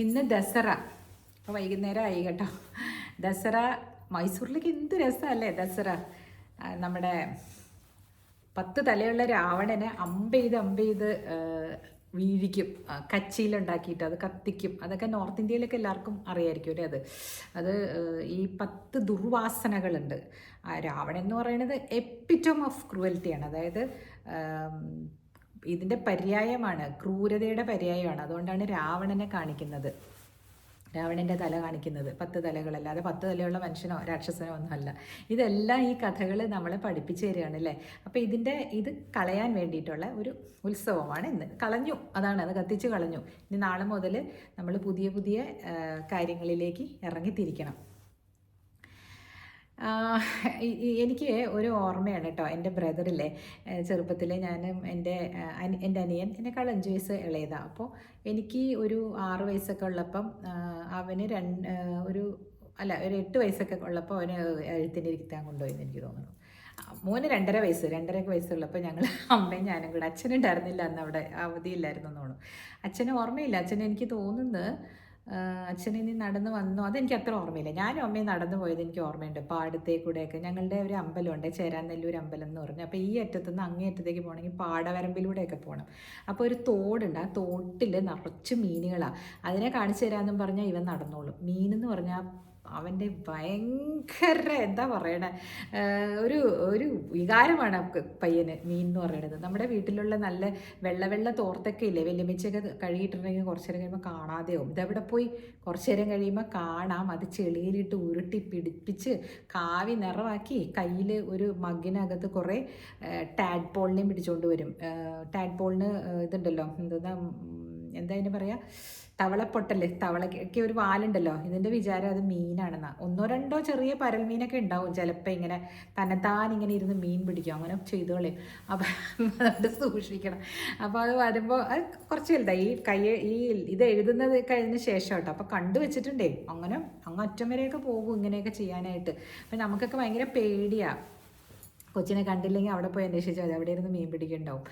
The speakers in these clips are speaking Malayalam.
ഇന്ന് ദസറ. അപ്പോൾ വൈകുന്നേരം ആയി കേട്ടോ. ദസറ മൈസൂരിലേക്ക് എന്ത് രസമല്ലേ ദസറ. നമ്മുടെ പത്ത് തലയുള്ള രാവണനെ അമ്പ് ചെയ്ത് അമ്പ് ചെയ്ത് വീഴിക്കും. കച്ചിയിലുണ്ടാക്കിയിട്ട് അത് കത്തിക്കും. അതൊക്കെ നോർത്ത് ഇന്ത്യയിലൊക്കെ എല്ലാവർക്കും അറിയായിരിക്കും അല്ലേ അത്? അത് ഈ പത്ത് ദുർവാസനകളുണ്ട്. ആ രാവണൻ എന്ന് പറയുന്നത് എപ്പിറ്റോം ഓഫ് ക്രൂവൽറ്റിയാണ്. അതായത് ഇതിന്റെ പര്യായമാണ് ക്രൂരതയുടെ പര്യായമാണ്. അതുകൊണ്ടാണ് രാവണനെ കാണിക്കുന്നത്. രാവണന്റെ തല കാണിക്കുന്നത്. പത്ത് തലകളല്ലാതെ പത്ത് തലയുള്ള മനുഷ്യനോ രാക്ഷസനോ ഒന്നുമല്ല ഇതെല്ലാം ഈ കഥകൾ നമ്മളെ പഠിപ്പിച്ചു തരികയാണ് അല്ലേ? അപ്പോൾ ഇതിന്റെ ഇത് കളയാൻ വേണ്ടിയിട്ടുള്ള ഒരു ഉത്സവമാണ് ഇന്ന്. കളഞ്ഞു. അതാണ് അത് കത്തിച്ച് കളഞ്ഞു. ഇനി നാളെ മുതൽ നമ്മൾ പുതിയ പുതിയ കാര്യങ്ങളിലേക്ക് ഇറങ്ങിത്തിരിക്കണം. എനിക്ക് ഒരു ഓർമ്മയാണ് കേട്ടോ എന്റെ ബ്രദറില്ലേ ചെറുപ്പത്തിൽ ഞാൻ എന്റെ എന്റെ അനിയൻ എന്നെക്കാൾ അഞ്ച് വയസ്സ് ഇളയതാണ് അപ്പോൾ എനിക്ക് ഒരു ആറ് വയസ്സൊക്കെ ഉള്ളപ്പം അവന് രണ്ട് ഒരു അല്ല ഒരു എട്ട് വയസ്സൊക്കെ ഉള്ളപ്പോൾ അവന് എഴുത്തിന്റെ ഇരുത്താൻ കൊണ്ടുപോയെന്ന് എനിക്ക് തോന്നുന്നു. മോന് രണ്ടര വയസ്സ് രണ്ടരയൊക്കെ വയസ്സുള്ളപ്പോൾ ഞങ്ങൾ അമ്മയും ഞാനും കൂടെ അച്ഛനുണ്ടായിരുന്നില്ല അന്ന് അവിടെ അവധിയില്ലായിരുന്നു എന്ന് തോന്നുന്നു. അച്ഛന് ഓർമ്മയില്ല. അച്ഛൻ എനിക്ക് തോന്നുന്നത് അച്ഛൻ ഇനി നടന്ന് വന്നു. അതെനിക്ക് അത്ര ഓർമ്മയില്ല. ഞാനും അമ്മയും നടന്നു പോയത് എനിക്ക് ഓർമ്മയുണ്ട്. പാടത്തെ കൂടെയൊക്കെ. ഞങ്ങളുടെ ഒരു അമ്പലമുണ്ട്. ചേരാനെല്ലൂർ അമ്പലം എന്ന് പറഞ്ഞു. അപ്പോൾ ഈ അറ്റത്തുനിന്ന് അങ്ങേ അറ്റത്തേക്ക് പോകണമെങ്കിൽ പാടവരമ്പിലൂടെയൊക്കെ പോകണം. അപ്പോൾ ഒരു തോടുണ്ട്. ആ തോട്ടിൽ നിറച്ച് മീനുകളാണ് അതിനെ കാണിച്ചു തരാമെന്നും പറഞ്ഞാൽ ഇവൻ നടന്നോളും. മീനെന്ന് പറഞ്ഞാൽ അവന്റെ ഭയങ്കര എന്താ പറയണേ? ഒരു ഒരു വികാരമാണ് പയ്യന് മീൻ എന്ന് പറയുന്നത് നമ്മുടെ വീട്ടിലുള്ള നല്ല വെള്ള വെള്ള തോർത്തൊക്കെ ഇല്ലേ? വെല്ലുമിച്ചൊക്കെ കഴുകിയിട്ടുണ്ടെങ്കിൽ കുറച്ച് നേരം കഴിയുമ്പോൾ കാണാതെയാവും. ഇതെവിടെ പോയി? കുറച്ച് നേരം കഴിയുമ്പോൾ കാണാം. അത് ചെളിയിലിട്ട് ഉരുട്ടി പിടിപ്പിച്ച് കാവി നിറവാക്കി കയ്യിൽ ഒരു മഗ്ഗിനകത്ത് കുറേ ടാഡ് പോളിനെയും പിടിച്ചുകൊണ്ട് വരും. ടാഡ് പോളിന് ഇതുണ്ടല്ലോ. എന്താ എന്താ അതിന് പറയുക തവളപ്പൊട്ടൽ തവളയ്ക്ക് ഒരു വാലുണ്ടല്ലോ. ഇതിന്റെ വിചാരം അത് മീനാണെന്നാ. ഒന്നോ രണ്ടോ ചെറിയ പരൽ മീനൊക്കെ ഉണ്ടാവും. ചിലപ്പോൾ ഇങ്ങനെ തന്നെത്താൻ ഇങ്ങനെ ഇരുന്ന് മീൻ പിടിക്കും. അങ്ങനെ ചെയ്തോളേ. അപ്പം അതുകൊണ്ട് സൂക്ഷിക്കണം. അപ്പോൾ അത് വരുമ്പോൾ അത് കുറച്ച് വലുതായി. ഈ കൈ ഈ ഇത് എഴുതുന്നത് കഴിഞ്ഞ ശേഷം കേട്ടോ. അപ്പോൾ കണ്ടു വെച്ചിട്ടുണ്ടേ. അങ്ങനെ അങ്ങ് അറ്റം വരെയൊക്കെ പോകും ഇങ്ങനെയൊക്കെ ചെയ്യാനായിട്ട്. അപ്പം നമുക്കൊക്കെ ഭയങ്കര പേടിയാണ് കൊച്ചിനെ കണ്ടില്ലെങ്കിൽ അവിടെ പോയി അന്വേഷിച്ചാൽ മതി. അവിടെ ഇരുന്ന് മീൻ പിടിക്കുന്നുണ്ടാവും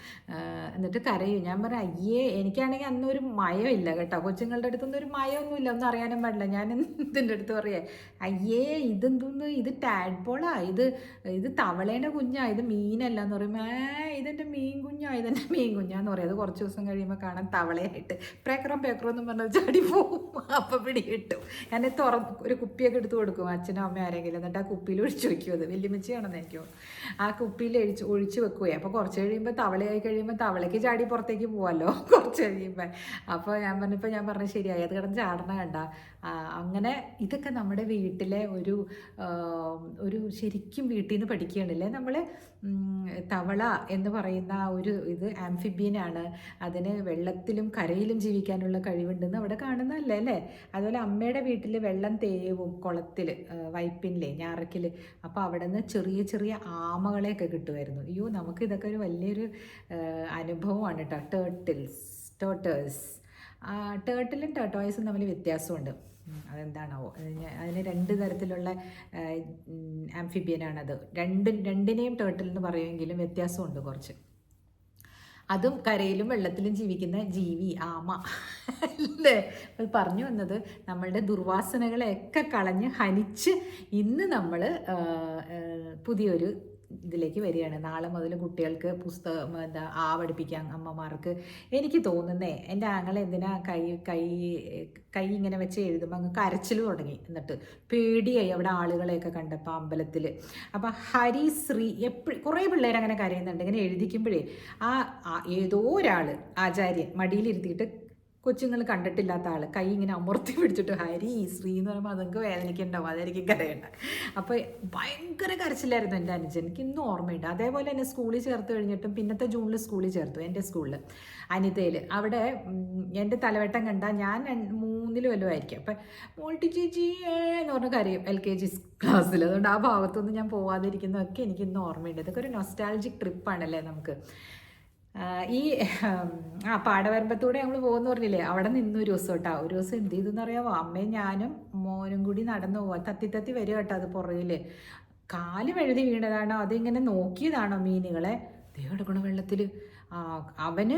എന്നിട്ട് കരയും. ഞാൻ പറയാം അയ്യേ എനിക്കാണെങ്കിൽ അന്നൊരു മയമില്ല കേട്ടോ. കൊച്ചുങ്ങളുടെ അടുത്തൊന്നും ഒരു മയമൊന്നുമില്ല. ഒന്നും അറിയാനും പാടില്ല. ഞാൻ ഇതിന്റെ അടുത്ത് പറയേ? അയ്യേ ഇതെന്തോന്ന്? ഇത് ടാഡ്പോളാ ഇത് ഇത് തവളേന്റെ കുഞ്ഞാ. ഇത് മീനല്ല എന്ന് പറയുമ്പോൾ ഏ ഇതെന്റെ മീൻ കുഞ്ഞാ തന്നെ മീൻ കുഞ്ഞാന്ന് പറയും. അത് കുറച്ച് ദിവസം കഴിയുമ്പോൾ കാണാൻ തവളയായിട്ട്. പേക്കറോ പേക്കറോ എന്ന് പറഞ്ഞാൽ ചാടി പോവും. അപ്പം പിടി കിട്ടും. ഞാൻ തുറ ഒരു കുപ്പിയൊക്കെ എടുത്ത് കൊടുക്കും. അച്ഛനും അമ്മയും ആരെങ്കിലും എന്നിട്ട് ആ കുപ്പിയിൽ ഒഴിച്ച് വെക്കും അത്. വെല്ലുമിച്ചയാണെന്ന് എനിക്ക് ആ കുപ്പിയിൽ ഒഴിച്ച് ഒഴിച്ച് വെക്കുകയെ. അപ്പോൾ കുറച്ച് കഴിയുമ്പോൾ തവളയായി കഴിയുമ്പോൾ തവളയ്ക്ക് ചാടി പുറത്തേക്ക് പോവാമല്ലോ കുറച്ച് കഴിയുമ്പോൾ അപ്പോൾ ഞാൻ പറഞ്ഞപ്പോൾ ഞാൻ പറഞ്ഞു ശരിയായി. അത് കിടന്ന് ചാടണ കണ്ട. അങ്ങനെ ഇതൊക്കെ നമ്മുടെ വീട്ടിലെ ഒരു ഒരു ശരിക്കും വീട്ടിൽ നിന്ന് പഠിക്കുകയാണല്ലേ നമ്മൾ തവള എന്ന് പറയുന്ന ഒരു ഇത് ആംഫിബിയനാണ് അതിന് വെള്ളത്തിലും കരയിലും ജീവിക്കാനുള്ള കഴിവുണ്ടെന്ന് അവിടെ കാണുന്നതല്ലേ അല്ലേ? അതുപോലെ അമ്മയുടെ വീട്ടിൽ വെള്ളം തേവും കുളത്തിൽ വൈപ്പിനിലെ ഞാറക്കിൽ അപ്പോൾ അവിടെ നിന്ന് ചെറിയ ചെറിയ ആമകളെയൊക്കെ കിട്ടുമായിരുന്നു. അയ്യോ നമുക്ക് ഇതൊക്കെ ഒരു വലിയൊരു അനുഭവമാണ് കേട്ടോ. ടേർട്ടിൽസ് ടോട്ടേഴ്സ് ടേർട്ടിലും ടേർട്ടോയ്സും തമ്മിൽ വ്യത്യാസമുണ്ട്. അതെന്താണാവോ. അതിന് അതിന് രണ്ട് തരത്തിലുള്ള ആംഫിബിയനാണത് രണ്ടും രണ്ടിനെയും ടേർട്ടിൽ എന്ന് പറയുമെങ്കിലും വ്യത്യാസമുണ്ട് കുറച്ച്. അതും കരയിലും വെള്ളത്തിലും ജീവിക്കുന്ന ജീവി ആമ. അല്ലേ? പറഞ്ഞു വന്നത് നമ്മളുടെ ദുർവാസനകളെയൊക്കെ കളഞ്ഞ് ഹനിച്ച് ഇന്ന് നമ്മൾ പുതിയൊരു ഇതിലേക്ക് വരികയാണ്. നാളെ മുതൽ കുട്ടികൾക്ക് പുസ്തകം എന്താ ആ പഠിപ്പിക്കാൻ അമ്മമാർക്ക് എനിക്ക് തോന്നുന്നേ എന്റെ ആങ്ങളെ എന്തിനാ കൈ കൈ കൈ ഇങ്ങനെ വെച്ച് എഴുതുമ്പോൾ അങ്ങ് കരച്ചിൽ തുടങ്ങി. എന്നിട്ട് പേടിയായി അവിടെ ആളുകളെയൊക്കെ കണ്ടപ്പോൾ അമ്പലത്തിൽ. അപ്പോൾ ഹരിശ്രീ എപ്പോഴും കുറേ പിള്ളേർ അങ്ങനെ കരയുന്നുണ്ട്. ഇങ്ങനെ എഴുതിക്കുമ്പോഴേ ആ ഏതോ ഒരാൾ ആചാര്യൻ മടിയിലിരുത്തിയിട്ട് കൊച്ചുങ്ങൾ കണ്ടിട്ടില്ലാത്ത ആൾ കൈ ഇങ്ങനെ അമർത്തി പിടിച്ചിട്ട് ഹരി ശ്രീ എന്ന് പറയുമ്പോൾ അതൊക്കെ വേദനിക്കുണ്ടാവും. അതായിരിക്കും കരയണ്ട അപ്പോൾ ഭയങ്കര കരച്ചിലായിരുന്നു എന്റെ അനുജൻ. എനിക്ക് ഇന്നും ഓർമ്മയുണ്ട്. അതേപോലെ തന്നെ സ്കൂളിൽ ചേർത്ത് കഴിഞ്ഞിട്ടും പിന്നത്തെ ജൂണിൽ സ്കൂളിൽ ചേർത്തു എന്റെ സ്കൂളിൽ അനിതയിൽ അവിടെ എന്റെ തലവട്ടം കണ്ട ഞാൻ മൂന്നിലും വല്ലതും ആയിരിക്കും. അപ്പം മോൾട്ടി ചേച്ചി എന്ന് പറഞ്ഞ കരയും എൽ കെ ജി ക്ലാസ്സിൽ അതുകൊണ്ട് ആ ഭാഗത്തൊന്നും ഞാൻ പോവാതിരിക്കുന്നതൊക്കെ എനിക്ക് ഓർമ്മയുണ്ട്. ഇതൊക്കെ ഒരു നൊസ്റ്റാൾജിക് ട്രിപ്പാണല്ലേ നമുക്ക്. ഈ ആ പാടവരമ്പത്തൂടെ നമ്മൾ പോകുന്ന പറഞ്ഞില്ലേ? അവിടെ നിന്നു ഒരു ദിവസം കേട്ടോ. ഒരു ദിവസം എന്ത് ചെയ്തെന്ന് അറിയാമോ അമ്മയും ഞാനും മോനും കൂടി നടന്നു പോവാ. തത്തി തത്തി വരിക കേട്ടോ അത് പുറകിൽ കാൽ വഴുതി വീണതാണോ? അതിങ്ങനെ നോക്കിയതാണോ മീനുകളെ? ദേ കിടക്കണ വെള്ളത്തിൽ അവന്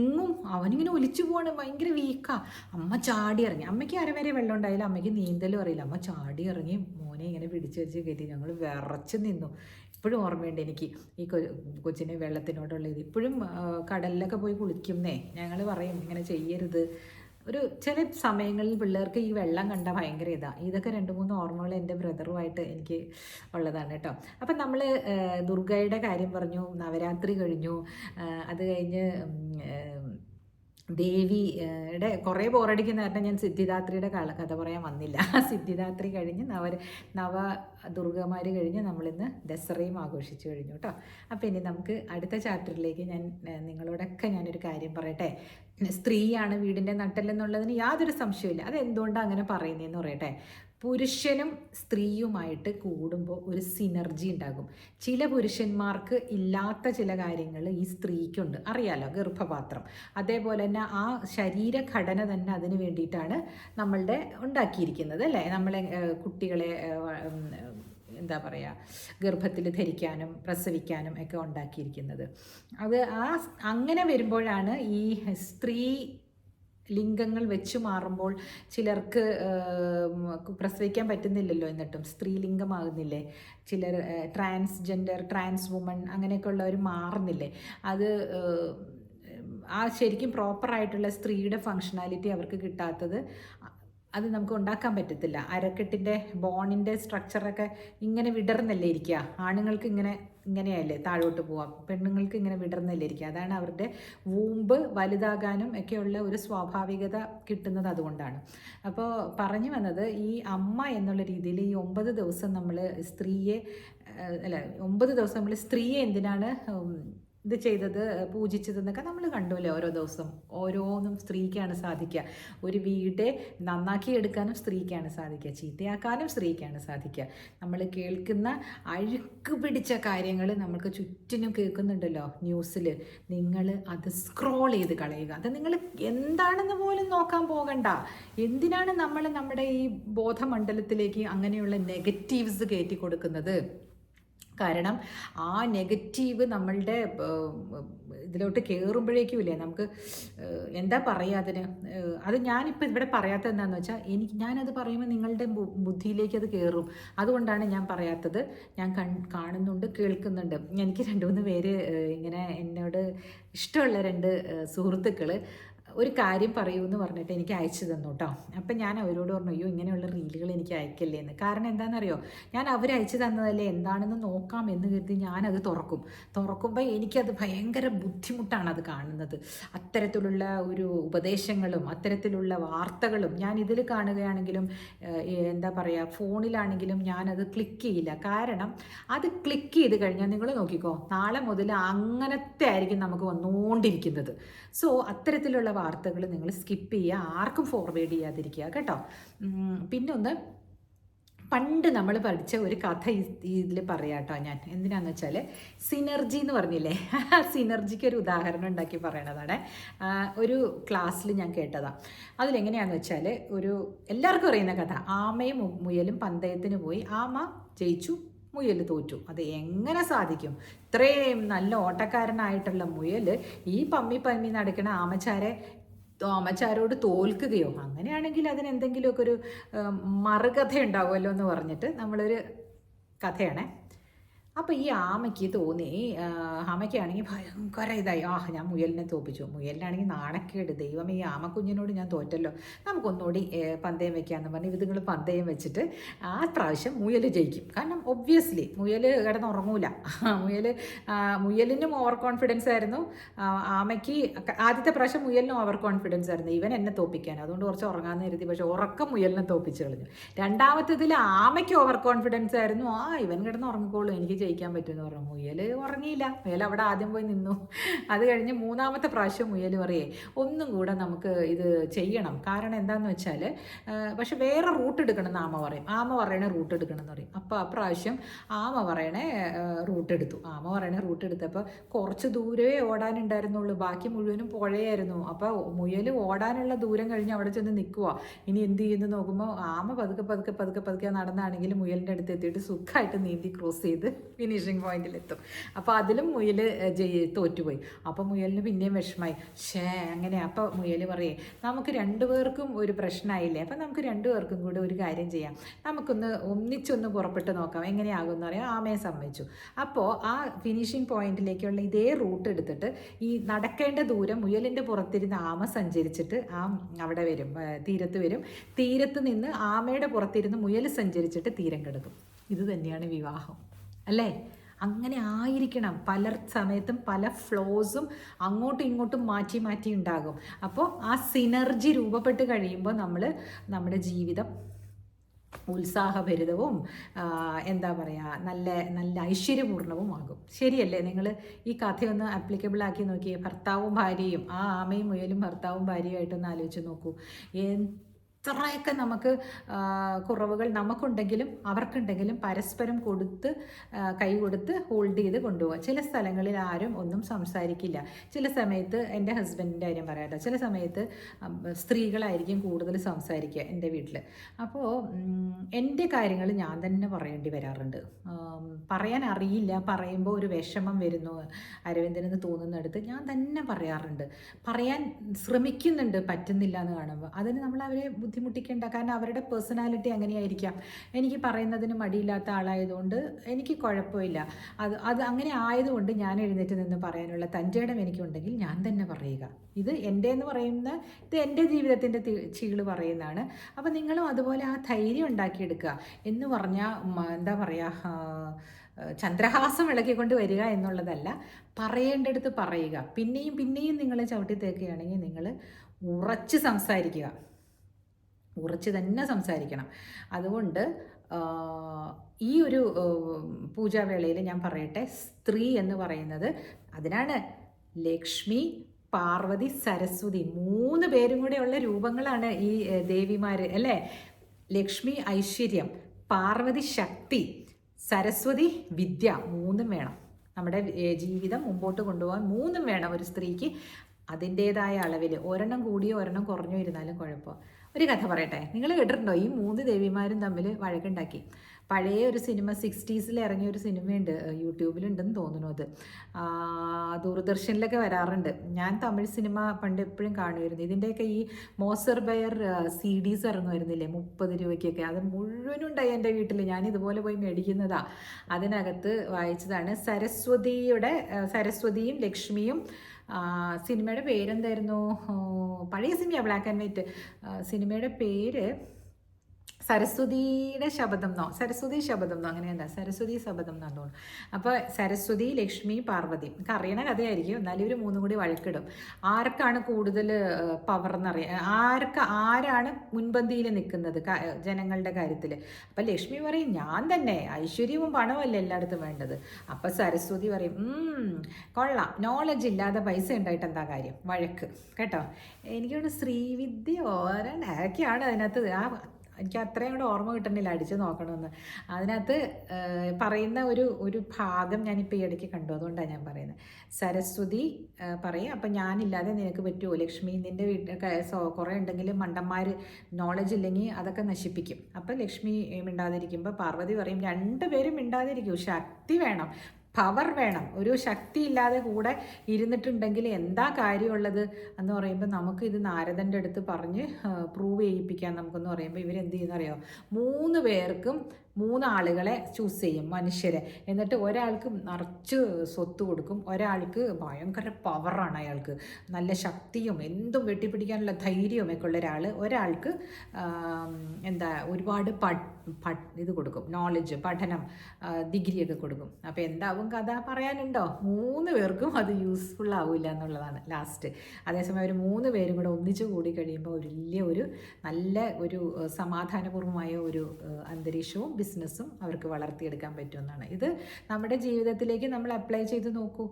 ഇങ്ങും അവനിങ്ങനെ ഒലിച്ചു പോവാണ്. ഭയങ്കര വീക്കാ. അമ്മ ചാടി ഇറങ്ങി. അമ്മയ്ക്ക് അരവരെ വെള്ളം ഉണ്ടായില്ല. അമ്മയ്ക്ക് നീന്തലും അറിയില്ല. അമ്മ ചാടി ഇറങ്ങി. മോനെ ഇങ്ങനെ പിടിച്ചു വെച്ച് കയറ്റി ഞങ്ങൾ വിറച്ച് നിന്നു. ഇപ്പോഴും ഓർമ്മയുണ്ട് എനിക്ക് ഈ കൊച്ചിനെ വെള്ളത്തിനോടുള്ള ഇത്. ഇപ്പോഴും കടലിലൊക്കെ പോയി കുളിക്കുന്നേ. ഞങ്ങൾ പറയും ഇങ്ങനെ ചെയ്യരുത്. ഒരു ചില സമയങ്ങളിൽ പിള്ളേർക്ക് ഈ വെള്ളം കണ്ട ഭയങ്കര ഇതാണ് ഇതൊക്കെ രണ്ട് മൂന്ന് ഓർമ്മകൾ എന്റെ ബ്രദറുമായിട്ട് എനിക്ക് ഉള്ളതാണ് കേട്ടോ. അപ്പം നമ്മൾ ദുർഗയുടെ കാര്യം പറഞ്ഞു നവരാത്രി കഴിഞ്ഞു അത് കഴിഞ്ഞ് ഉം, ഏം, ദേവി യുടെ കുറേ ബോറടിക്കുന്ന കാരണം ഞാൻ സിദ്ധിദാത്രിയുടെ കഥ പറയാൻ വന്നില്ല. സിദ്ധിദാത്രി കഴിഞ്ഞ് നവ നവ ദുർഗമാർ കഴിഞ്ഞ് നമ്മളിന്ന് ദസറയും ആഘോഷിച്ചു കഴിഞ്ഞു കേട്ടോ അപ്പോൾ ഇനി നമുക്ക് അടുത്ത ചാപ്റ്ററിലേക്ക് ഞാൻ നിങ്ങളോടൊക്കെ ഞാനൊരു കാര്യം പറയട്ടെ. സ്ത്രീയാണ് വീടിന്റെ നട്ടെല്ലെന്നുള്ളതിന് യാതൊരു സംശയമില്ല അത് എന്തുകൊണ്ടാണ് അങ്ങനെ പറയുന്നതെന്ന് പറയട്ടെ. പുരുഷനും സ്ത്രീയുമായിട്ട് കൂടുമ്പോൾ ഒരു സിനർജി ഉണ്ടാകും. ചില പുരുഷന്മാർക്ക് ഇല്ലാത്ത ചില കാര്യങ്ങൾ ഈ സ്ത്രീക്കുണ്ട്. അറിയാലോ ഗർഭപാത്രം. അതേപോലെ തന്നെ ആ ശരീരഘടന തന്നെ അതിന് വേണ്ടിയിട്ടാണ് നമ്മളുടെ ഉണ്ടാക്കിയിരിക്കുന്നത് അല്ലേ? നമ്മളെ കുട്ടികളെ എന്താ പറയുക ഗർഭത്തിൽ ധരിക്കാനും പ്രസവിക്കാനും ഒക്കെ ഉണ്ടാക്കിയിരിക്കുന്നത്. അത് ആ അങ്ങനെ വരുമ്പോഴാണ് ഈ സ്ത്രീ ലിംഗങ്ങൾ വെച്ച് മാറുമ്പോൾ ചിലർക്ക് പ്രസവിക്കാൻ പറ്റുന്നില്ലല്ലോ എന്നിട്ടും. സ്ത്രീലിംഗമാകുന്നില്ലേ? ചിലർ ട്രാൻസ്ജെൻഡർ ട്രാൻസ് വുമൺ അങ്ങനെയൊക്കെ ഉള്ളവർ മാറുന്നില്ലേ? അത് ആ ശരിക്കും പ്രോപ്പറായിട്ടുള്ള സ്ത്രീയുടെ ഫങ്ഷണാലിറ്റി അവർക്ക് കിട്ടാത്തത് അത് നമുക്ക് ഉണ്ടാക്കാൻ പറ്റത്തില്ല. അരക്കെട്ടിന്റെ ബോണിന്റെ സ്ട്രക്ചറൊക്കെ ഇങ്ങനെ വിടർന്നല്ലേ ഇരിക്കുക. ആണുങ്ങൾക്ക് ഇങ്ങനെ ഇങ്ങനെയല്ലേ താഴോട്ട് പോവാം. പെണ്ണുങ്ങൾക്ക് ഇങ്ങനെ വിടർന്നല്ലേ ഇരിക്കുക അതാണ് അവരുടെ വൂമ്പ് വലുതാകാനും ഒക്കെയുള്ള ഒരു സ്വാഭാവികത കിട്ടുന്നത് അതുകൊണ്ടാണ്. അപ്പോൾ പറഞ്ഞു വന്നത് ഈ അമ്മ എന്നുള്ള രീതിയിൽ ഈ ഒമ്പത് ദിവസം നമ്മൾ സ്ത്രീയെ അല്ല ഒമ്പത് ദിവസം നമ്മൾ സ്ത്രീയെ എന്തിനാണ് ഇത് ചെയ്തത് പൂജിച്ചതെന്നൊക്കെ നമ്മൾ കണ്ടുമല്ലേ ഓരോ ദിവസം. ഓരോന്നും സ്ത്രീക്കാണ് സാധിക്കുക. ഒരു വീട് നന്നാക്കി എടുക്കാനും സ്ത്രീക്കാണ് സാധിക്കുക. ചീത്തയാക്കാനും സ്ത്രീക്കാണ് സാധിക്കുക. നമ്മൾ കേൾക്കുന്ന അഴുക്ക് പിടിച്ച കാര്യങ്ങൾ നമുക്ക് ചുറ്റിനും കേൾക്കുന്നുണ്ടല്ലോ ന്യൂസിൽ നിങ്ങൾ അത് സ്ക്രോൾ ചെയ്ത് കളയുക. അത് നിങ്ങൾ എന്താണെന്ന് പോലും നോക്കാൻ പോകണ്ട. എന്തിനാണ് നമ്മൾ നമ്മുടെ ഈ ബോധമണ്ഡലത്തിലേക്ക് അങ്ങനെയുള്ള നെഗറ്റീവ്സ് കയറ്റി കൊടുക്കുന്നത്? കാരണം ആ നെഗറ്റീവ് നമ്മളുടെ ഇതിലോട്ട് കയറുമ്പോഴേക്കും ഇല്ലേ നമുക്ക് എന്താ പറയുക അതിന്? അത് ഞാനിപ്പോൾ ഇവിടെ പറയാത്തത് എന്താണെന്ന് വെച്ചാൽ എനിക്ക് ഞാനത് പറയുമ്പോൾ നിങ്ങളുടെ ബുദ്ധിയിലേക്ക് അത് കയറും അതുകൊണ്ടാണ് ഞാൻ പറയാത്തത്. ഞാൻ കാണുന്നുണ്ട് കേൾക്കുന്നുണ്ട്. എനിക്ക് രണ്ട് മൂന്ന് പേര് ഇങ്ങനെ എന്നോട് ഇഷ്ടമുള്ള രണ്ട് സുഹൃത്തുക്കൾ ഒരു കാര്യം പറയൂ എന്ന് പറഞ്ഞിട്ട് എനിക്ക് അയച്ചു തന്നു കേട്ടോ അപ്പം ഞാൻ അവരോട് പറഞ്ഞു അയ്യോ ഇങ്ങനെയുള്ള റീലുകൾ എനിക്ക് അയക്കല്ലേ? എന്ന്. കാരണം എന്താണെന്നറിയോ ഞാൻ അവർ അയച്ചു തന്നതല്ലേ എന്താണെന്ന് നോക്കാം എന്ന് കരുതി ഞാനത് തുറക്കും. തുറക്കുമ്പോൾ എനിക്കത് ഭയങ്കര ബുദ്ധിമുട്ടാണ് അത് കാണുന്നത്. അത്തരത്തിലുള്ള ഒരു ഉപദേശങ്ങളും അത്തരത്തിലുള്ള വാർത്തകളും ഞാൻ ഇതിൽ കാണുകയാണെങ്കിലും എന്താ പറയുക ഫോണിലാണെങ്കിലും ഞാനത് ക്ലിക്ക് ചെയ്യില്ല. കാരണം അത് ക്ലിക്ക് ചെയ്ത് കഴിഞ്ഞാൽ നിങ്ങൾ നോക്കിക്കോ നാളെ മുതൽ അങ്ങനത്തെ ആയിരിക്കും നമുക്ക് വന്നുകൊണ്ടിരിക്കുന്നത് സോ അത്തരത്തിലുള്ള വാർത്തകൾ നിങ്ങൾ സ്കിപ്പ് ചെയ്യുക ആർക്കും ഫോർവേഡ് ചെയ്യാതിരിക്കുക കേട്ടോ. പിന്നെ ഒന്ന് പണ്ട് നമ്മൾ പഠിച്ച ഒരു കഥ ഇതിൽ പറയാം കേട്ടോ ഞാൻ. എന്തിനാന്ന് വെച്ചാൽ സിനർജി എന്ന് പറഞ്ഞില്ലേ? സിനർജിക്ക് ഒരു ഉദാഹരണം ഉണ്ടാക്കി പറയണതാണ്. ഒരു ക്ലാസ്സിൽ ഞാൻ കേട്ടതാണ് അതിലെങ്ങനെയാണെന്ന് വെച്ചാൽ ഒരു എല്ലാവർക്കും അറിയുന്ന കഥ. ആമയും മുയലും പന്തയത്തിന് പോയി. ആമ ജയിച്ചു മുയൽ തോറ്റു. അത് എങ്ങനെ സാധിക്കും? ഇത്രയും നല്ല ഓട്ടക്കാരനായിട്ടുള്ള മുയൽ ഈ പമ്മി പമ്മി നടക്കുന്ന ആമച്ചാരെ ആമച്ചാരോട് തോൽക്കുകയോ അങ്ങനെയാണെങ്കിൽ അതിനെന്തെങ്കിലുമൊക്കെ ഒരു മറുകഥ ഉണ്ടാവുമല്ലോ എന്ന് പറഞ്ഞിട്ട് നമ്മളൊരു കഥയാണേ. അപ്പോൾ ഈ ആമയ്ക്ക് തോന്നി ആമയ്ക്കാണെങ്കിൽ ഭയങ്കര ഇതായി. ആ ഞാൻ മുയലിനെ തോപ്പിച്ചു. മുയലിനാണെങ്കിൽ നാണക്കേട്. ദൈവം ഈ ആമക്കുഞ്ഞിനോട് ഞാൻ തോറ്റല്ലോ. നമുക്കൊന്നുകൂടി പന്തയം വെക്കാമെന്ന് പറഞ്ഞ് ഇതുങ്ങൾ പന്തയം വെച്ചിട്ട് ആ പ്രാവശ്യം മുയൽ ജയിക്കും. കാരണം ഒബ്വിയസ്ലി മുയൽ കിടന്നുറങ്ങൂല. മുയൽ മുയലിനും ഓവർ കോൺഫിഡൻസ് ആയിരുന്നു. ആമയ്ക്ക് ആദ്യത്തെ പ്രാവശ്യം മുയലിനും ഓവർ കോൺഫിഡൻസ് ആയിരുന്നു. ഇവൻ എന്നെ തോപ്പിക്കാൻ. അതുകൊണ്ട് കുറച്ച് ഉറങ്ങാമെന്ന് കരുതി. പക്ഷേ ഉറക്കം മുയലിനെ തോപ്പിച്ച് കളഞ്ഞു. രണ്ടാമത്തേതിൽ ആമയ്ക്ക് ഓവർ കോൺഫിഡൻസ് ആയിരുന്നു. ആ ഇവൻ കിടന്ന് ഉറങ്ങിക്കോളൂ എനിക്ക് ജയിക്കാൻ പറ്റുമെന്ന് പറഞ്ഞു. മുയൽ ഉറങ്ങിയില്ല. മുയൽ അവിടെ ആദ്യം പോയി നിന്നു. അത് കഴിഞ്ഞ് മൂന്നാമത്തെ പ്രാവശ്യം മുയൽ പറയേ ഒന്നും കൂടെ നമുക്ക് ഇത് ചെയ്യണം. കാരണം എന്താണെന്ന് വെച്ചാൽ പക്ഷെ വേറെ റൂട്ട് എടുക്കണം എന്ന് ആമ പറയും. ആമ പറയണേ റൂട്ട് എടുക്കണം എന്ന് പറയും അപ്പോൾ അപ്രാവശ്യം ആമ പറയണേ റൂട്ട് എടുത്തു. ആമ പറയണേ റൂട്ട് എടുത്തപ്പോൾ കുറച്ച് ദൂരമേ ഓടാനുണ്ടായിരുന്നുള്ളൂ. ബാക്കി മുഴുവനും പുഴയായിരുന്നു. അപ്പോൾ മുയൽ ഓടാനുള്ള ദൂരം കഴിഞ്ഞ് അവിടെ ചെന്ന് നിൽക്കുക ഇനി എന്ത് ചെയ്യുന്നു നോക്കുമ്പോൾ ആമ പതുക്കെ പതുക്കെ പതുക്കെ പതുക്കെ നടന്നാണെങ്കിൽ മുയലിന്റെ അടുത്ത് എത്തിയിട്ട് സുഖമായിട്ട് നീന്തി ക്രോസ് ചെയ്ത് ഫിനിഷിങ് പോയിന്റിലെത്തും അപ്പോൾ അതിലും മുയൽ ജയി തോറ്റുപോയി. അപ്പോൾ മുയലിന് പിന്നെയും വിഷമായി. ഷേ അങ്ങനെ. അപ്പോൾ മുയൽ പറയേ നമുക്ക് രണ്ടു പേർക്കും ഒരു പ്രശ്നമായില്ലേ അപ്പം നമുക്ക് രണ്ടു പേർക്കും കൂടെ ഒരു കാര്യം ചെയ്യാം. നമുക്കൊന്ന് ഒന്നിച്ചൊന്ന് പുറപ്പെട്ട് നോക്കാം. എങ്ങനെയാകുമെന്ന് പറയാം. ആമയെ സമ്മതിച്ചു. അപ്പോൾ ആ ഫിനിഷിംഗ് പോയിന്റിലേക്കുള്ള ഇതേ റൂട്ട് എടുത്തിട്ട് ഈ നടക്കേണ്ട ദൂരം മുയലിന്റെ പുറത്തിരുന്ന് ആമ സഞ്ചരിച്ചിട്ട് ആ അവിടെ വരും. തീരത്ത് വരും. തീരത്ത് നിന്ന് ആമയുടെ പുറത്തിരുന്ന് മുയൽ സഞ്ചരിച്ചിട്ട് തീരം കിടക്കും. ഇത് തന്നെയാണ് വിവാഹം. അല്ലേ? അങ്ങനെ ആയിരിക്കണം. പല സമയത്തും പല ഫ്ലോസും അങ്ങോട്ടും ഇങ്ങോട്ടും മാറ്റി മാറ്റി ഉണ്ടാകും. അപ്പോൾ ആ സിനർജി രൂപപ്പെട്ട് കഴിയുമ്പോൾ നമ്മൾ നമ്മുടെ ജീവിതം ഉത്സാഹഭരിതവും എന്താ പറയുക നല്ല നല്ല ഐശ്വര്യപൂർണവുമാകും ശരിയല്ലേ? നിങ്ങൾ ഈ കഥയൊന്ന് അപ്ലിക്കബിൾ ആക്കി നോക്കിയേ. ഭർത്താവും ഭാര്യയും ആ ആമയും മുയലും ഭർത്താവും ഭാര്യയുമായിട്ടൊന്ന് ആലോചിച്ച് നോക്കൂ. എത്രയൊക്കെ നമുക്ക് കുറവുകൾ നമുക്കുണ്ടെങ്കിലും അവർക്കുണ്ടെങ്കിലും പരസ്പരം കൊടുത്ത് കൈ കൊടുത്ത് ഹോൾഡ് ചെയ്ത് കൊണ്ടുപോകുക ചില സ്ഥലങ്ങളിൽ ആരും ഒന്നും സംസാരിക്കില്ല. ചില സമയത്ത് എന്റെ ഹസ്ബൻഡിന്റെ കാര്യം പറയാട്ടോ ചില സമയത്ത് സ്ത്രീകളായിരിക്കും കൂടുതൽ സംസാരിക്കുക എന്റെ വീട്ടിൽ. അപ്പോൾ എന്റെ കാര്യങ്ങൾ ഞാൻ തന്നെ പറയേണ്ടി വരാറുണ്ട്. പറയാൻ അറിയില്ല. പറയുമ്പോൾ ഒരു വിഷമം വരുന്നു. അരവിന്ദനെന്ന് തോന്നുന്നിടത്ത് ഞാൻ തന്നെ പറയാറുണ്ട്. പറയാൻ ശ്രമിക്കുന്നുണ്ട് പറ്റുന്നില്ല എന്ന് കാണുമ്പോൾ. അതിന് നമ്മൾ അവരെ ബുദ്ധിമുട്ടിക്കേണ്ട. കാരണം അവരുടെ പേഴ്സണാലിറ്റി അങ്ങനെയായിരിക്കാം. എനിക്ക് പറയുന്നതിന് മടിയില്ലാത്ത ആളായതുകൊണ്ട് എനിക്ക് കുഴപ്പമില്ല. അത് അത് അങ്ങനെ ആയതുകൊണ്ട് ഞാൻ എഴുന്നേറ്റ് നിന്ന് പറയാനുള്ള ഇടം എനിക്കുണ്ടെങ്കിൽ ഞാൻ തന്നെ പറയുക. ഇത് എന്റെ എന്ന് പറയുന്ന ഇത് എന്റെ ജീവിതത്തിന്റെ ചീൾ പറയുന്നതാണ്. അപ്പോൾ നിങ്ങളും അതുപോലെ ആ ധൈര്യം ഉണ്ടാക്കിയെടുക്കുക എന്ന് പറഞ്ഞാൽ എന്താ പറയുക ചന്ദ്രഹാസം ഇളക്കിക്കൊണ്ട് വരിക എന്നുള്ളതല്ല. പറയേണ്ടടുത്ത് പറയുക. പിന്നെയും പിന്നെയും നിങ്ങൾ ചവിട്ടി തേക്കുകയാണെങ്കിൽ നിങ്ങൾ ഉറച്ച് സംസാരിക്കുക. ഉറച്ച് തന്നെ സംസാരിക്കണം. അതുകൊണ്ട് ഈ ഒരു പൂജാവേളയിൽ ഞാൻ പറയട്ടെ സ്ത്രീ എന്ന് പറയുന്നത് അതിനാണ് ലക്ഷ്മി പാർവതി സരസ്വതി മൂന്ന് പേരും കൂടെയുള്ള രൂപങ്ങളാണ് ഈ ദേവിമാർ അല്ലേ? ലക്ഷ്മി ഐശ്വര്യം പാർവതി ശക്തി സരസ്വതി വിദ്യ മൂന്നും വേണം. നമ്മുടെ ജീവിതം മുമ്പോട്ട് കൊണ്ടുപോകാൻ മൂന്നും വേണം ഒരു സ്ത്രീക്ക് അതിന്റേതായ അളവിൽ ഒരെണ്ണം കൂടിയോ ഒരെണ്ണം കുറഞ്ഞോ ഇരുന്നാലും കുഴപ്പം. ഒരു കഥ പറയട്ടെ. നിങ്ങൾ കേട്ടിട്ടുണ്ടോ? ഈ മൂന്ന് ദേവിമാരും തമ്മിൽ വഴക്കുണ്ടാക്കി. പഴയ ഒരു സിനിമ സിക്സ്റ്റീസിൽ ഇറങ്ങിയ ഒരു സിനിമയുണ്ട്. യൂട്യൂബിലുണ്ടെന്ന് തോന്നുന്നു അത്. ദൂരദർശനിലൊക്കെ വരാറുണ്ട്. ഞാൻ തമിഴ് സിനിമ പണ്ട് എപ്പോഴും കാണുമായിരുന്നു. ഇതിന്റെയൊക്കെ ഈ മോസർ ബയർ സി ഡീസ് ഇറങ്ങുമായിരുന്നില്ലേ? മുപ്പത് രൂപയ്ക്കൊക്കെ. അത് മുഴുവനും ഉണ്ടായി എന്റെ വീട്ടിൽ. ഞാൻ ഇതുപോലെ പോയി മേടിക്കുന്നതാണ് അതിനകത്ത് വായിച്ചതാണ് സരസ്വതിയുടെ സരസ്വതിയും ലക്ഷ്മിയും സിനിമയുടെ പേരെന്തായിരുന്നു? പഴയ സിനിമയാണ് ബ്ലാക്ക് ആൻഡ് വൈറ്റ് സിനിമയുടെ പേര് സരസ്വതിയുടെ ശബദം എന്നോ സരസ്വതി ശബദം എന്നോ അങ്ങനെ എന്താ സരസ്വതി ശബദം എന്നാണ് തോന്നുന്നു. അപ്പോൾ സരസ്വതി ലക്ഷ്മി പാർവതി നമുക്ക് അറിയണ കഥയായിരിക്കും. എന്നാലും ഇവർ മൂന്നും കൂടി വഴക്കിടും. ആർക്കാണ് കൂടുതൽ പവർ എന്നറിയാം ആർക്ക് ആരാണ് മുൻപന്തിയിൽ നിൽക്കുന്നത് ജനങ്ങളുടെ കാര്യത്തിൽ അപ്പം ലക്ഷ്മി പറയും ഞാൻ തന്നെ. ഐശ്വര്യവും പണമല്ല എല്ലായിടത്തും വേണ്ടത്. അപ്പം സരസ്വതി പറയും കൊള്ള. നോളജ് ഇല്ലാതെ പൈസ ഉണ്ടായിട്ട് എന്താ കാര്യം? വഴക്ക്. കേട്ടോ? എനിക്കൊരു ശ്രീവിദ്യ ഓരോ ഒക്കെയാണ് അതിനകത്ത്. ആ എനിക്ക് അത്രയും കൂടെ ഓർമ്മ കിട്ടുന്നില്ല അടിച്ച് നോക്കണമെന്ന് അതിനകത്ത് പറയുന്ന ഒരു ഒരു ഭാഗം ഞാനിപ്പോൾ ഈ ഇടയ്ക്ക് കണ്ടു. അതുകൊണ്ടാണ് ഞാൻ പറയുന്നത് സരസ്വതി പറയും അപ്പം ഞാനില്ലാതെ നിനക്ക് പറ്റുമോ ലക്ഷ്മി നിന്റെ വീട്ടിൽ കുറേ ഉണ്ടെങ്കിൽ മണ്ടന്മാർ നോളജ് ഇല്ലെങ്കിൽ അതൊക്കെ നശിപ്പിക്കും. അപ്പം ലക്ഷ്മി മിണ്ടാതിരിക്കുമ്പോൾ പാർവതി പറയും രണ്ടുപേരും മിണ്ടാതിരിക്കും ശക്തി വേണം. പവർ വേണം. ഒരു ശക്തി ഇല്ലാതെ കൂടെ ഇരുന്നിട്ടുണ്ടെങ്കിൽ എന്താ കാര്യമുള്ളത് എന്ന് പറയുമ്പോൾ നമുക്ക് ഇത് നാരദന്റെ അടുത്ത് പറഞ്ഞ് പ്രൂവ് ചെയ്യിപ്പിക്കാം നമുക്കെന്ന് പറയുമ്പോൾ ഇവരെന്ത് ചെയ്യുന്നറിയോ? മൂന്ന് പേർക്കും മൂന്നാളുകളെ ചൂസ് ചെയ്യും മനുഷ്യരെ. എന്നിട്ട് ഒരാൾക്ക് നിറച്ച് സ്വത്ത് കൊടുക്കും ഒരാൾക്ക് ഭയങ്കര പവറാണ് അയാൾക്ക്. നല്ല ശക്തിയും എന്തും വെട്ടിപ്പിടിക്കാനുള്ള ധൈര്യവും ഒക്കെ ഉള്ള ഒരാൾ ഒരാൾക്ക് എന്താ ഒരുപാട് പട് പട് ഇത് കൊടുക്കും നോളജ് പഠനം ഡിഗ്രിയൊക്കെ കൊടുക്കും. അപ്പോൾ എന്താവും കഥ പറയാനുണ്ടോ? മൂന്ന് പേർക്കും അത് യൂസ്ഫുൾ ആവില്ല എന്നുള്ളതാണ് ലാസ്റ്റ് അതേസമയം ഒരു മൂന്ന് പേരും കൂടെ ഒന്നിച്ചു കൂടി കഴിയുമ്പോൾ വലിയ ഒരു നല്ല ഒരു സമാധാനപൂർവമായ ഒരു അന്തരീക്ഷവും ബിസിനസ്സും അവർക്ക് വളർത്തിയെടുക്കാൻ പറ്റുമെന്നാണ്. ഇത് നമ്മുടെ ജീവിതത്തിലേക്ക് നമ്മൾ അപ്ലൈ ചെയ്ത് നോക്കൂ.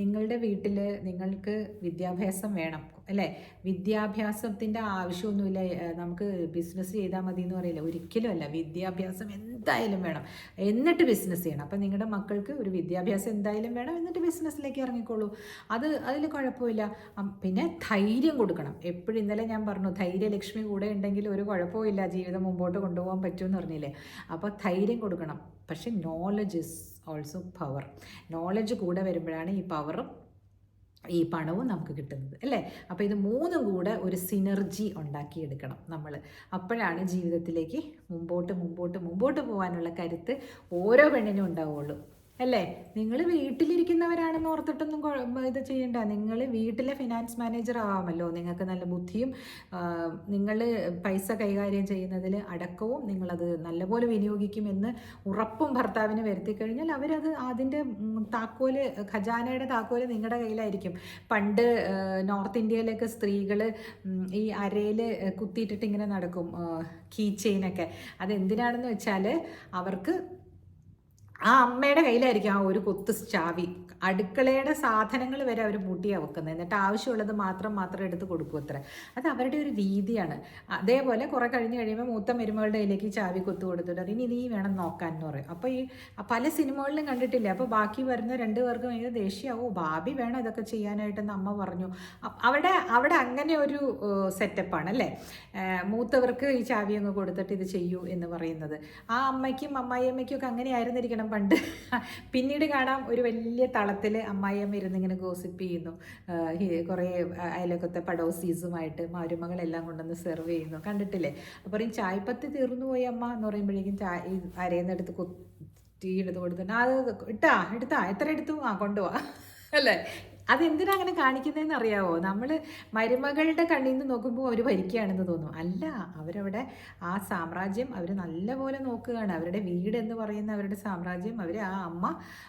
നിങ്ങളുടെ വീട്ടിൽ നിങ്ങൾക്ക് വിദ്യാഭ്യാസം വേണം. അല്ലേ? വിദ്യാഭ്യാസത്തിന്റെ ആവശ്യമൊന്നുമില്ല. നമുക്ക് ബിസിനസ് ചെയ്താൽ മതി എന്ന് പറയില്ല. ഒരിക്കലും അല്ല. വിദ്യാഭ്യാസം എന്തായാലും വേണം. എന്നിട്ട് ബിസിനസ് ചെയ്യണം. അപ്പം നിങ്ങളുടെ മക്കൾക്ക് ഒരു വിദ്യാഭ്യാസം എന്തായാലും വേണം. എന്നിട്ട് ബിസിനസ്സിലേക്ക് ഇറങ്ങിക്കോളൂ. അത് അതിൽ കുഴപ്പമില്ല. പിന്നെ ധൈര്യം കൊടുക്കണം. എപ്പോഴും ഇന്നലെ ഞാൻ പറഞ്ഞു ധൈര്യലക്ഷ്മി കൂടെ ഉണ്ടെങ്കിൽ ഒരു കുഴപ്പമില്ല ജീവിതം മുമ്പോട്ട് കൊണ്ടുപോകാൻ പറ്റുമെന്ന് പറഞ്ഞില്ലേ? അപ്പോൾ ധൈര്യം കൊടുക്കണം. പക്ഷെ knowledge is also power knowledge കൂടെ വരുമ്പോഴാണ് ഈ പവറും ഈ പണവും നമുക്ക് കിട്ടുന്നത് അല്ലേ? അപ്പോൾ ഇത് മൂന്നും കൂടെ ഒരു സിനർജി ഉണ്ടാക്കിയെടുക്കണം നമ്മൾ അപ്പോഴാണ് ജീവിതത്തിലേക്ക് മുമ്പോട്ട് മുമ്പോട്ട് മുമ്പോട്ട് പോകാനുള്ള കരുത്ത് ഓരോ പെണ്ണിനും ഉണ്ടാവുള്ളൂ. അല്ലേ? നിങ്ങൾ വീട്ടിലിരിക്കുന്നവരാണെന്ന് ഓർത്തിട്ടൊന്നും ഇത് ചെയ്യണ്ട. നിങ്ങൾ വീട്ടിലെ ഫിനാൻസ് മാനേജർ ആവാമല്ലോ. നിങ്ങൾക്ക് നല്ല ബുദ്ധിയും നിങ്ങൾ പൈസ കൈകാര്യം ചെയ്യുന്നതിൽ അടക്കവും നിങ്ങളത് നല്ലപോലെ വിനിയോഗിക്കുമെന്ന് ഉറപ്പും ഭർത്താവിന് വരുത്തി കഴിഞ്ഞാൽ അവരത് അതിന്റെ താക്കോൽ ഖജാനയുടെ താക്കോൽ നിങ്ങളുടെ കയ്യിലായിരിക്കും. പണ്ട് നോർത്ത് ഇന്ത്യയിലൊക്കെ സ്ത്രീകൾ ഈ അരയിൽ കുത്തിയിട്ടിട്ട് ഇങ്ങനെ നടക്കും കീ ചെയിനൊക്കെ. അതെന്തിനാണെന്ന് വെച്ചാൽ അവർക്ക് ആ അമ്മയുടെ കയ്യിലായിരിക്കും ആ ഒരു കൊത്ത് ചാവി. അടുക്കളയുടെ സാധനങ്ങൾ വരെ അവർ പൂട്ടിയാണ് വെക്കുന്നത്. എന്നിട്ട് ആവശ്യമുള്ളത് മാത്രം മാത്രം എടുത്ത് കൊടുക്കും അത്ര. അത് അവരുടെ ഒരു രീതിയാണ് അതേപോലെ കുറേ കഴിഞ്ഞ് കഴിയുമ്പോൾ മൂത്ത മരുമകളുടെ കയ്യിലേക്ക് ചാവി കൊത്തു കൊടുത്തിട്ട് ഇനി നീ വേണം നോക്കാൻ എന്ന് പറയും. അപ്പോൾ ഈ പല സിനിമകളിലും കണ്ടിട്ടില്ല? അപ്പോൾ ബാക്കി വരുന്ന രണ്ട് പേർക്ക് ഭയങ്കര ദേഷ്യമാവോ ഭാബി വേണം ഇതൊക്കെ ചെയ്യാനായിട്ടെന്ന് അമ്മ പറഞ്ഞു. അവിടെ അവിടെ അങ്ങനെ ഒരു സെറ്റപ്പാണ് അല്ലേ? മൂത്തവർക്ക് ഈ ചാവി അങ്ങ് കൊടുത്തിട്ട് ഇത് ചെയ്യൂ എന്ന് പറയുന്നത്. ആ അമ്മയ്ക്കും അമ്മായിയമ്മയ്ക്കും ഒക്കെ അങ്ങനെ ആയിരുന്നിരിക്കണം പണ്ട് പിന്നീട് കാണാം ഒരു വലിയ തളത്തിൽ അമ്മായിയമ്മ ഇരുന്നിങ്ങനെ ഗോസിപ്പ് ചെയ്യുന്നു. കുറേ അയലക്കത്തെ പടോസീസുമായിട്ട് മരുമകളെല്ലാം കൊണ്ടുവന്ന് സെർവ് ചെയ്യുന്നു. കണ്ടിട്ടില്ലേ? അപ്പോൾ പറയും ചായപ്പത്തി തീർന്നു പോയി അമ്മ എന്ന് പറയുമ്പോഴേക്കും ചായ ഈ കൊ കുത്തി എടുത്ത് കൊടുത്തിട്ട് "ആ, അത് ഇട്ടാ എടുത്താ എത്ര എടുത്തു? ആ കൊണ്ടുപോവാ അല്ലേ? അതെന്തിനാ അങ്ങനെ കാണിക്കുന്നതെന്ന് അറിയാവോ നമ്മൾ മരുമകളുടെ കണ്ണിൽ നിന്ന് നോക്കുമ്പോൾ അവർ ഭരിക്കുകയാണെന്ന് തോന്നും. അല്ല അവരവിടെ ആ സാമ്രാജ്യം അവർ നല്ലപോലെ നോക്കുകയാണ്. അവരുടെ വീട് എന്ന് പറയുന്ന അവരുടെ സാമ്രാജ്യം അവർ ആ അമ്മ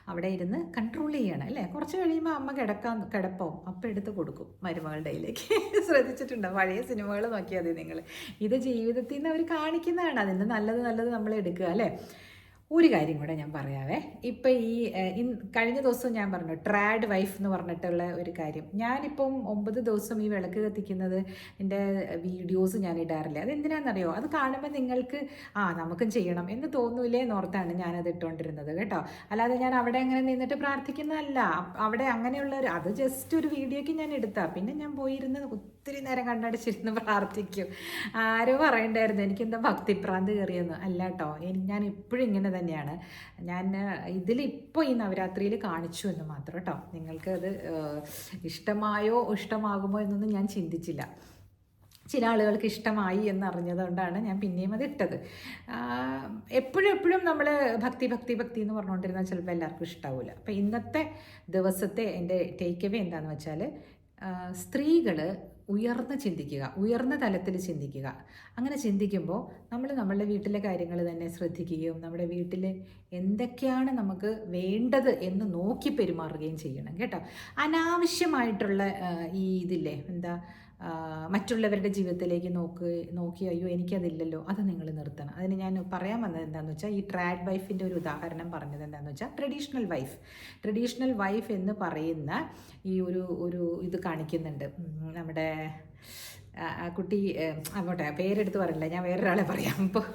അവിടെ ഇരുന്ന് കൺട്രോൾ ചെയ്യണം അല്ലേ? കുറച്ച് കഴിയുമ്പോൾ അമ്മ കിടക്കാൻ കിടപ്പാവും അപ്പം എടുത്ത് കൊടുക്കും മരുമകളുടെ കയ്യിലേക്ക്. ശ്രദ്ധിച്ചിട്ടുണ്ടോ? പഴയ സിനിമകൾ നോക്കിയാൽ മതി നിങ്ങൾ ഇത് ജീവിതത്തിൽ നിന്ന് അവർ കാണിക്കുന്നതാണ്. അതിന്റെ നല്ലത് നല്ലത് നമ്മൾ എടുക്കുക അല്ലേ? ഒരു കാര്യം കൂടെ ഞാൻ പറയാവേ. ഇപ്പം ഈ കഴിഞ്ഞ ദിവസം ഞാൻ പറഞ്ഞു ട്രാഡ് വൈഫ് എന്ന് പറഞ്ഞിട്ടുള്ള ഒരു കാര്യം. ഞാനിപ്പം ഒമ്പത് ദിവസം ഈ വിളക്ക് കത്തിക്കുന്നത് എന്റെ വീഡിയോസ് ഞാൻ ഇടാറില്ല. അത് എന്തിനാണെന്നറിയോ അത് കാണുമ്പോൾ നിങ്ങൾക്ക് ആ നമുക്കും ചെയ്യണം എന്ന് തോന്നൂലേ എന്നോർത്താണ് ഞാനത് ഇട്ടുകൊണ്ടിരുന്നത് കേട്ടോ. അല്ലാതെ ഞാൻ അവിടെ അങ്ങനെ നിന്നിട്ട് പ്രാർത്ഥിക്കുന്നതല്ല. അവിടെ അങ്ങനെയുള്ള ഒരു അത് ജസ്റ്റ് ഒരു വീഡിയോയ്ക്ക് ഞാൻ എടുത്താൽ പിന്നെ ഞാൻ പോയിരുന്ന് ഒത്തിരി നേരം കണ്ണടച്ചിരുന്ന് പ്രാർത്ഥിക്കും. ആരോ പറയണ്ടായിരുന്നു എനിക്കെന്താ ഭക്തിപ്രാന്ത് കയറിയെന്ന്? അല്ല കേട്ടോ എനിക്ക് ഞാൻ ഇപ്പോഴും ഇങ്ങനെ തന്നെയാണ്. ഞാൻ ഇതിലിപ്പോൾ ഈ നവരാത്രിയിൽ കാണിച്ചു എന്ന് മാത്രം കേട്ടോ നിങ്ങൾക്ക് അത് ഇഷ്ടമായോ ഇഷ്ടമാകുമോ എന്നൊന്നും ഞാൻ ചിന്തിച്ചില്ല. ചില ആളുകൾക്ക് ഇഷ്ടമായി എന്നറിഞ്ഞതുകൊണ്ടാണ് ഞാൻ പിന്നെയും അത് ഇട്ടത്. എപ്പോഴും എപ്പോഴും നമ്മൾ ഭക്തി ഭക്തി ഭക്തി എന്ന് പറഞ്ഞുകൊണ്ടിരുന്നാൽ ചിലപ്പോൾ എല്ലാവർക്കും ഇഷ്ടാവില്ല അപ്പോൾ ഇന്നത്തെ ദിവസത്തെ എന്റെ ടേക്ക് അവേ എന്താണെന്ന് വെച്ചാൽ സ്ത്രീകൾ ഉയർന്ന് ചിന്തിക്കുക ഉയർന്ന തലത്തിൽ ചിന്തിക്കുക. അങ്ങനെ ചിന്തിക്കുമ്പോൾ നമ്മൾ നമ്മളുടെ വീട്ടിലെ കാര്യങ്ങൾ തന്നെ ശ്രദ്ധിക്കുകയും നമ്മുടെ വീട്ടിൽ എന്തൊക്കെയാണ് നമുക്ക് വേണ്ടത് എന്ന് നോക്കി പെരുമാറുകയും ചെയ്യണം കേട്ടോ. അനാവശ്യമായിട്ടുള്ള ഈ ഇതില്ലേ എന്താ മറ്റുള്ളവരുടെ ജീവിതത്തിലേക്ക് നോക്ക് നോക്കി അയ്യോ എനിക്കതില്ലല്ലോ അത് നിങ്ങൾ നിർത്തണം. അതിന് ഞാൻ പറയാൻ വന്നത് എന്താണെന്ന് വെച്ചാൽ ഈ ട്രാഡ് വൈഫിന്റെ ഒരു ഉദാഹരണം പറഞ്ഞത് എന്താണെന്ന് വെച്ചാൽ ട്രഡീഷണൽ വൈഫ് ട്രഡീഷണൽ വൈഫ് എന്ന് പറയുന്ന ഈ ഒരു ഒരു ഇത് കാണിക്കുന്നുണ്ട്. നമ്മുടെ കുട്ടി അങ്ങോട്ടെ പേരെടുത്ത് പറയില്ല ഞാൻ വേറൊരാളെ പറയാം. ഇപ്പോൾ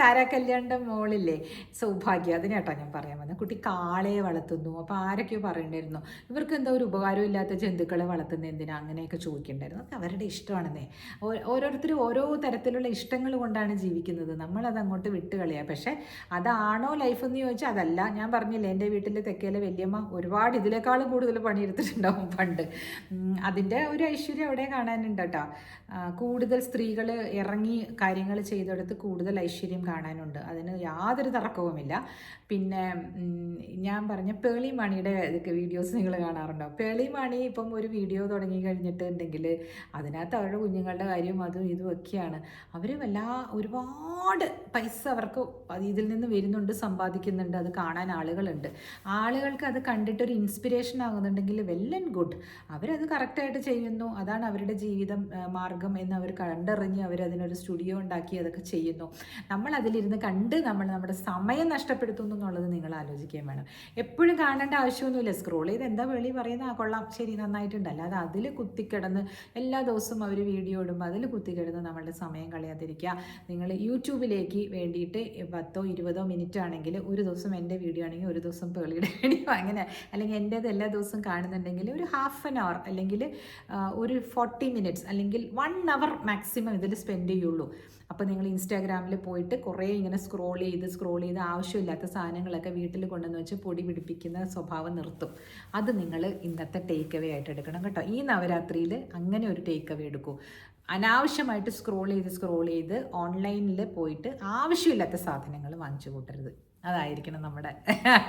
താരാ കല്യാണിന്റെ മോളില്ലേ? സൗഭാഗ്യ അതിനേട്ടാ ഞാൻ പറയാൻ വന്നത് കുട്ടി കാളയെ വളർത്തുന്നു. അപ്പോൾ ആരൊക്കെയോ പറയണ്ടായിരുന്നു. ഇവർക്ക് എന്തോ ഒരു ഉപകാരവും ഇല്ലാത്ത ജന്തുക്കളെ വളർത്തുന്ന എന്തിനാ? അങ്ങനെയൊക്കെ ചോദിക്കണ്ടായിരുന്നു. അത് അവരുടെ ഇഷ്ടമാണെന്നേ. ഓരോരുത്തർ ഓരോ തരത്തിലുള്ള ഇഷ്ടങ്ങൾ കൊണ്ടാണ് ജീവിക്കുന്നത്. നമ്മളത് അങ്ങോട്ട് വിട്ട് കളയുക പക്ഷേ അതാണോ ലൈഫ് എന്ന് ചോദിച്ചാൽ അതല്ല. ഞാൻ പറഞ്ഞില്ലേ എന്റെ വീട്ടിലെ തെക്കേലെ വലിയമ്മ ഒരുപാട് ഇതിനേക്കാളും കൂടുതൽ പണിയെടുത്തിട്ടുണ്ടാവും പണ്ട്. അതിന്റെ ഒരു ഐശ്വര്യം അവിടെ കാണാനുണ്ട് കേട്ടോ. കൂടുതൽ സ്ത്രീകൾ ഇറങ്ങി കാര്യങ്ങൾ ചെയ്തെടുത്ത് കൂടുതൽ ഐശ്വര്യം കാണാനുണ്ട്. അതിന് യാതൊരു തർക്കവുമില്ല. പിന്നെ ഞാൻ പറഞ്ഞ പേളി മണിയുടെ വീഡിയോസ് നിങ്ങൾ കാണാറുണ്ടോ? പേളി മണി ഇപ്പം ഒരു വീഡിയോ തുടങ്ങി കഴിഞ്ഞിട്ടുണ്ടെങ്കിൽ അതിനകത്ത് അവരുടെ കുഞ്ഞുങ്ങളുടെ കാര്യവും അതും ഇതും ഒക്കെയാണ്. അവർ വല്ലാ ഒരുപാട് പൈസ അവർക്ക് ഇതിൽ നിന്ന് വരുന്നുണ്ട് സമ്പാദിക്കുന്നുണ്ട് അത് കാണാൻ ആളുകളുണ്ട്. ആളുകൾക്ക് അത് കണ്ടിട്ടൊരു ഇൻസ്പിറേഷൻ ആകുന്നുണ്ടെങ്കിൽ വെൽ ആൻഡ് ഗുഡ് അവരത് കറക്റ്റായിട്ട് ചെയ്യുന്നു. അതാണ് അവരുടെ ജീവിതം മാർഗം എന്ന് അവർ കണ്ടറിഞ്ഞ് അവരതിനൊരു സ്റ്റുഡിയോ ഉണ്ടാക്കി അതൊക്കെ ചെയ്യുന്നു. നമ്മൾ അതിലിരുന്ന് കണ്ട് നമ്മൾ നമ്മുടെ സമയം നഷ്ടപ്പെടുത്തുന്നു എന്നുള്ളത് നിങ്ങൾ ആലോചിക്കുകയും വേണം. എപ്പോഴും കാണേണ്ട ആവശ്യമൊന്നുമില്ല. സ്ക്രോൾ ചെയ്ത് എന്താ വെളി പറയുന്ന? ആ കൊള്ളാം. ശരി നന്നായിട്ടുണ്ട്. അല്ലാതെ അതിൽ കുത്തിക്കിടന്ന് എല്ലാ ദിവസവും അവർ വീഡിയോ ഇടുമ്പോൾ അതിൽ കുത്തിക്കിടന്ന് നമ്മളുടെ സമയം കളയാതിരിക്കുക. നിങ്ങൾ യൂട്യൂബിലേക്ക് വേണ്ടിയിട്ട് പത്തോ ഇരുപതോ മിനിറ്റ് ആണെങ്കിൽ ഒരു ദിവസം എന്റെ വീഡിയോ ആണെങ്കിൽ ഒരു ദിവസം പേളിയുടെ വീഡിയോ അങ്ങനെ അല്ലെങ്കിൽ എന്റേത് എല്ലാ ദിവസവും കാണുന്നുണ്ടെങ്കിൽ ഒരു ഹാഫ് ആൻ അവർ അല്ലെങ്കിൽ ഒരു ഫോർട്ടി മിനിറ്റ്സ് അല്ലെങ്കിൽ വൺ അവർ മാക്സിമം ഇതിൽ സ്പെൻഡ് ചെയ്യുള്ളൂ. അപ്പോൾ നിങ്ങൾ ഇൻസ്റ്റാഗ്രാമിൽ പോയിട്ട് കുറേ ഇങ്ങനെ സ്ക്രോൾ ചെയ്ത് സ്ക്രോൾ ചെയ്ത് ആവശ്യമില്ലാത്ത സാധനങ്ങളൊക്കെ വീട്ടിൽ കൊണ്ടുവന്ന് വെച്ച് പൊടി പിടിപ്പിക്കുന്ന സ്വഭാവം നിർത്തും. അത് നിങ്ങൾ ഇന്നത്തെ ടേക്ക് അവേ ആയിട്ട് എടുക്കണം കേട്ടോ. ഈ നവരാത്രിയിൽ അങ്ങനെ ഒരു ടേക്ക് അവേ എടുക്കൂ. അനാവശ്യമായിട്ട് സ്ക്രോൾ ചെയ്ത് സ്ക്രോൾ ചെയ്ത് ഓൺലൈനിൽ പോയിട്ട് ആവശ്യമില്ലാത്ത സാധനങ്ങൾ വാങ്ങിച്ചു കൂട്ടരുത്. അതായിരിക്കണം നമ്മുടെ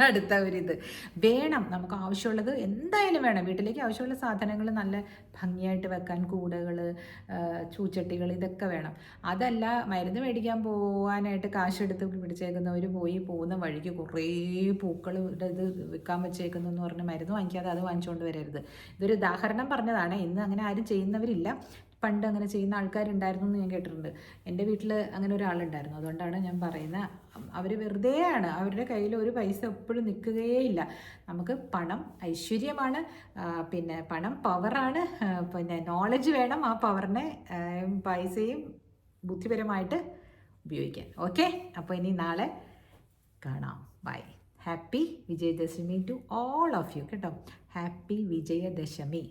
അടുത്ത ഒരു ഇത് വേണം നമുക്ക് ആവശ്യമുള്ളത് എന്തായാലും വേണം. വീട്ടിലേക്ക് ആവശ്യമുള്ള സാധനങ്ങൾ നല്ല ഭംഗിയായിട്ട് വെക്കാൻ കൂടകൾ ചൂച്ചട്ടികൾ ഇതൊക്കെ വേണം. അതല്ല മരുന്ന് മേടിക്കാൻ പോകാനായിട്ട് കാശെടുത്ത് പിടിച്ചേക്കുന്നവർ പോയി പോകുന്ന വഴിക്ക് കുറേ പൂക്കൾ ഇത് വിൽക്കാൻ വെച്ചേക്കുന്നു എന്ന് പറഞ്ഞ് മരുന്ന് വാങ്ങിക്കാതെ അത് വാങ്ങിച്ചുകൊണ്ട് വരരുത്. ഇതൊരു ഉദാഹരണം പറഞ്ഞതാണ്. ഇന്ന് അങ്ങനെ ആരും ചെയ്യുന്നവരില്ല. പണ്ട് അങ്ങനെ ചെയ്യുന്ന ആൾക്കാരുണ്ടായിരുന്നു എന്ന് ഞാൻ കേട്ടിട്ടുണ്ട്. എന്റെ വീട്ടിൽ അങ്ങനെ ഒരാളുണ്ടായിരുന്നു. അതുകൊണ്ടാണ് ഞാൻ പറയുന്നത് അവർ വെറുതെയാണ്. അവരുടെ കയ്യിൽ ഒരു പൈസ എപ്പോഴും നിൽക്കുകയേയില്ല. നമുക്ക് പണം ഐശ്വര്യമാണ്. പിന്നെ പണം പവറാണ്. പിന്നെ നോളജ് വേണം ആ പവറിനെ പൈസയും ബുദ്ധിപരമായിട്ട് ഉപയോഗിക്കാൻ. ഓക്കെ? അപ്പോൾ ഇനി നാളെ കാണാം. Bye happy Vijayadashami to all of you കേട്ടോ. ഹാപ്പി വിജയദശമി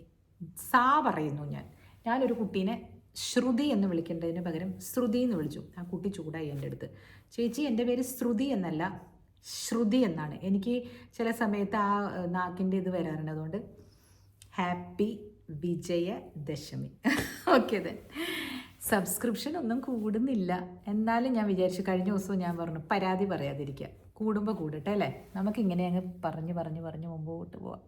സാ പറയുന്നു ഞാൻ. ഞാനൊരു കുട്ടീനെ ശ്രുതി എന്ന് വിളിക്കേണ്ടതിന് പകരം ശ്രുതി എന്ന് വിളിച്ചു. ആ കുട്ടി ചൂടായി എന്റെ അടുത്ത്. ചേച്ചി എന്റെ പേര് ശ്രുതി എന്നല്ല ശ്രുതി എന്നാണ്. എനിക്ക് ചില സമയത്ത് ആ നാക്കിന്റെ ഇത് വരാറുണ്ട്. അതുകൊണ്ട് happy Vijayadashami okay then subscription ഒന്നും കൂടുന്നില്ല. എന്നാലും ഞാൻ വിചാരിച്ചു കഴിഞ്ഞ ദിവസവും ഞാൻ പറഞ്ഞു പരാതി പറയാതിരിക്കുക. കൂടുമ്പോൾ കൂടട്ടെ അല്ലേ? നമുക്കിങ്ങനെ അങ്ങ് പറഞ്ഞ് പറഞ്ഞ് പറഞ്ഞ് മുമ്പോട്ട് പോവാം.